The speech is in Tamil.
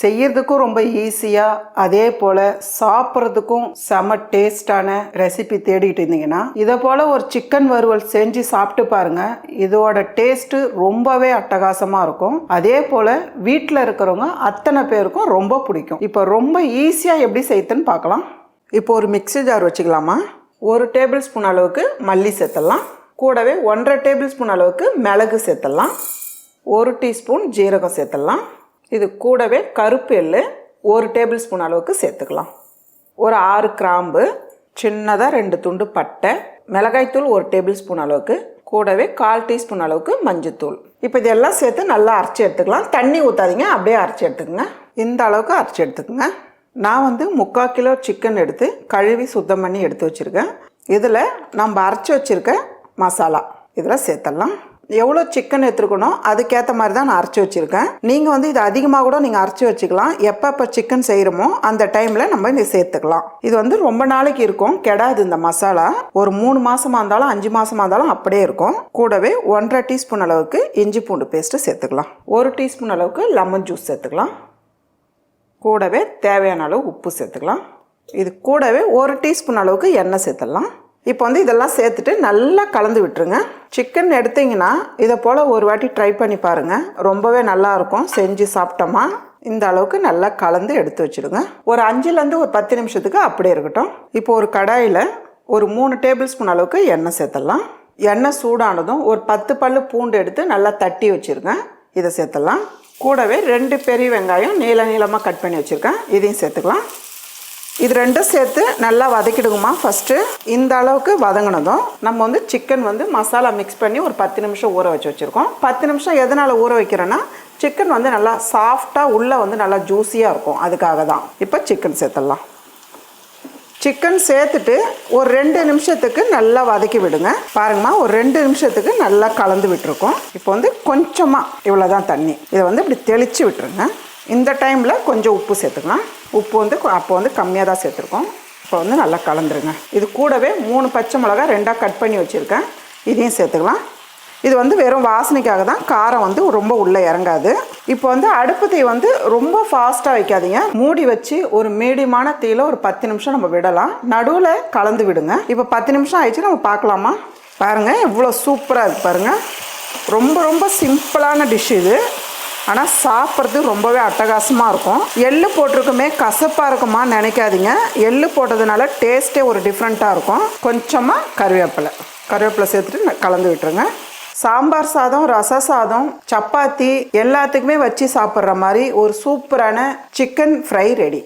செய்யறதுக்கும் ரொம்ப ஈஸியாக அதே போல் சாப்பிட்றதுக்கும் செம டேஸ்டான ரெசிபி தேடிட்டு இருந்தீங்கன்னா இதை போல் ஒரு சிக்கன் வறுவல் செஞ்சு சாப்பிட்டு பாருங்கள் இதோட டேஸ்ட்டு ரொம்பவே அட்டகாசமாக இருக்கும். அதே போல் வீட்டில் இருக்கிறவங்க அத்தனை பேருக்கும் ரொம்ப பிடிக்கும். இப்போ ரொம்ப ஈஸியாக எப்படி செய்யுதுன்னு பார்க்கலாம். இப்போ ஒரு மிக்ஸி ஜார் வச்சுக்கலாமா? ஒரு டேபிள் ஸ்பூன் அளவுக்கு மல்லி சேர்த்துடலாம். கூடவே ஒன்றரை டேபிள் ஸ்பூன் அளவுக்கு மிளகு சேர்த்துடலாம். ஒரு டீஸ்பூன் ஜீரகம் சேர்த்துடலாம். இது கூடவே கருப்பு எள்ளு ஒரு டேபிள் ஸ்பூன் அளவுக்கு சேர்த்துக்கலாம். ஒரு ஆறு கிராம்பு சின்னதாக ரெண்டு துண்டு பட்டை மிளகாய்த்தூள் ஒரு டேபிள் ஸ்பூன் அளவுக்கு கூடவே கால் டீஸ்பூன் அளவுக்கு மஞ்சத்தூள் இப்போ இதெல்லாம் சேர்த்து நல்லா அரைச்சி எடுத்துக்கலாம். தண்ணி ஊற்றாதீங்க அப்படியே அரைச்சி எடுத்துக்கங்க. இந்த அளவுக்கு அரைச்சி எடுத்துக்கோங்க. நான் வந்து முக்கால் கிலோ சிக்கன் எடுத்து கழுவி சுத்தம் பண்ணி எடுத்து வச்சுருக்கேன். இதில் நம்ம அரைச்சி வச்சுருக்க மசாலா. இதில் சேர்த்துடலாம். எவ்வளோ சிக்கன் எடுத்துருக்கணும் அதுக்கேற்ற மாதிரி தான் நான் அரைச்சி வச்சுருக்கேன். நீங்கள் வந்து இது அதிகமாக கூட நீங்கள் அரைச்சி வச்சுக்கலாம். எப்போ சிக்கன் செய்கிறோமோ அந்த டைமில் நம்ம இதை சேர்த்துக்கலாம். இது வந்து ரொம்ப நாளைக்கு இருக்கும். கெடாது இந்த மசாலா. ஒரு மூணு மாதமாக இருந்தாலும் அஞ்சு மாதமாக இருந்தாலும் அப்படியே இருக்கும். கூடவே ஒன்றரை டீஸ்பூன் அளவுக்கு இஞ்சி பூண்டு பேஸ்ட்டு சேர்த்துக்கலாம். ஒரு டீஸ்பூன் அளவுக்கு லெமன் ஜூஸ் சேர்த்துக்கலாம். கூடவே தேவையான அளவு உப்பு சேர்த்துக்கலாம். இது கூடவே ஒரு டீஸ்பூன் அளவுக்கு எண்ணெய் சேர்த்துடலாம். இப்போ வந்து இதெல்லாம் சேர்த்துட்டு நல்லா கலந்து விட்டுருங்க. சிக்கன் எடுத்தீங்கன்னா இதை போல் ஒரு வாட்டி ட்ரை பண்ணி பாருங்கள் ரொம்பவே நல்லா இருக்கும் செஞ்சு சாப்பிட்டோமா? இந்த அளவுக்கு நல்லா கலந்து எடுத்து வச்சுடுங்க. ஒரு அஞ்சுலேருந்து ஒரு பத்து நிமிஷத்துக்கு அப்படியே இருக்கட்டும். இப்போ ஒரு கடாயில் ஒரு மூணு டேபிள் ஸ்பூன் அளவுக்கு எண்ணெய் சேர்த்துடலாம். எண்ணெய் சூடானதும் ஒரு பத்து பல்லு பூண்டு எடுத்து நல்லா தட்டி வச்சுருங்க. இதை சேர்த்துடலாம். கூடவே ரெண்டு பெரிய வெங்காயம் நீள நீளமாக கட் பண்ணி வச்சுருக்கேன். இதையும் சேர்த்துக்கலாம். இது ரெண்டும் சேர்த்து நல்லா வதக்கிடுங்கம்மா. ஃபஸ்ட்டு இந்த அளவுக்கு வதங்கினதும் நம்ம வந்து சிக்கன் வந்து மசாலா மிக்ஸ் பண்ணி ஒரு பத்து நிமிஷம் ஊற வச்சு வச்சுருக்கோம். பத்து நிமிஷம் எதனால் ஊற வைக்கிறேன்னா சிக்கன் வந்து நல்லா சாஃப்டாக உள்ளே வந்து நல்லா ஜூஸியாக இருக்கும். அதுக்காக தான். இப்போ சிக்கன் சேர்த்துடலாம். சிக்கன் சேர்த்துட்டு ஒரு ரெண்டு நிமிஷத்துக்கு நல்லா வதக்கி விடுங்க. பாருங்கம்மா ஒரு ரெண்டு நிமிஷத்துக்கு நல்லா கலந்து விட்டுருக்கோம். இப்போ வந்து கொஞ்சமாக இவ்வளோ தான் தண்ணி. இதை வந்து இப்படி தெளித்து விட்டுருங்க. இந்த டைமில் கொஞ்சம் உப்பு சேர்த்துக்கலாம். உப்பு வந்து அப்போ வந்து கம்மியாக தான் சேர்த்துருக்கோம். இப்போ வந்து நல்லா கலந்துருங்க. இது கூடவே மூணு பச்சை மிளகா ரெண்டாக கட் பண்ணி வச்சுருக்கேன். இதையும் சேர்த்துக்கலாம். இது வந்து வெறும் வாசனைக்காக தான். காரம் வந்து ரொம்ப உள்ளே இறங்காது. இப்போ வந்து அடுப்பு தீ வந்து ரொம்ப ஃபாஸ்ட்டாக வைக்காதீங்க. மூடி வச்சு ஒரு மீடியமான தீயில் ஒரு பத்து நிமிஷம் நம்ம விடலாம். நடுவில் கலந்து விடுங்க. இப்போ பத்து நிமிஷம் ஆயிடுச்சு. நம்ம பார்க்கலாமா? பாருங்கள் இவ்வளோ சூப்பராக இருக்குது பாருங்கள் ரொம்ப ரொம்ப சிம்பிளான டிஷ் இது. ஆனால் சாப்பிட்றது ரொம்பவே அட்டகாசமாக இருக்கும். எள்ளு போட்டிருக்குமே கசப்பாக இருக்குமா நினைக்காதீங்க. எள்ளு போட்டதுனால டேஸ்ட்டே ஒரு டிஃப்ரெண்ட்டாக இருக்கும். கொஞ்சமாக கருவேப்பிலை. கருவேப்பிலை சேர்த்துட்டு கலந்து விட்டுருங்க. சாம்பார் சாதம் ரச சாதம் சப்பாத்தி எல்லாத்துக்குமே வச்சு சாப்பிட்ற மாதிரி ஒரு சூப்பரான சிக்கன் ஃப்ரை ரெடி.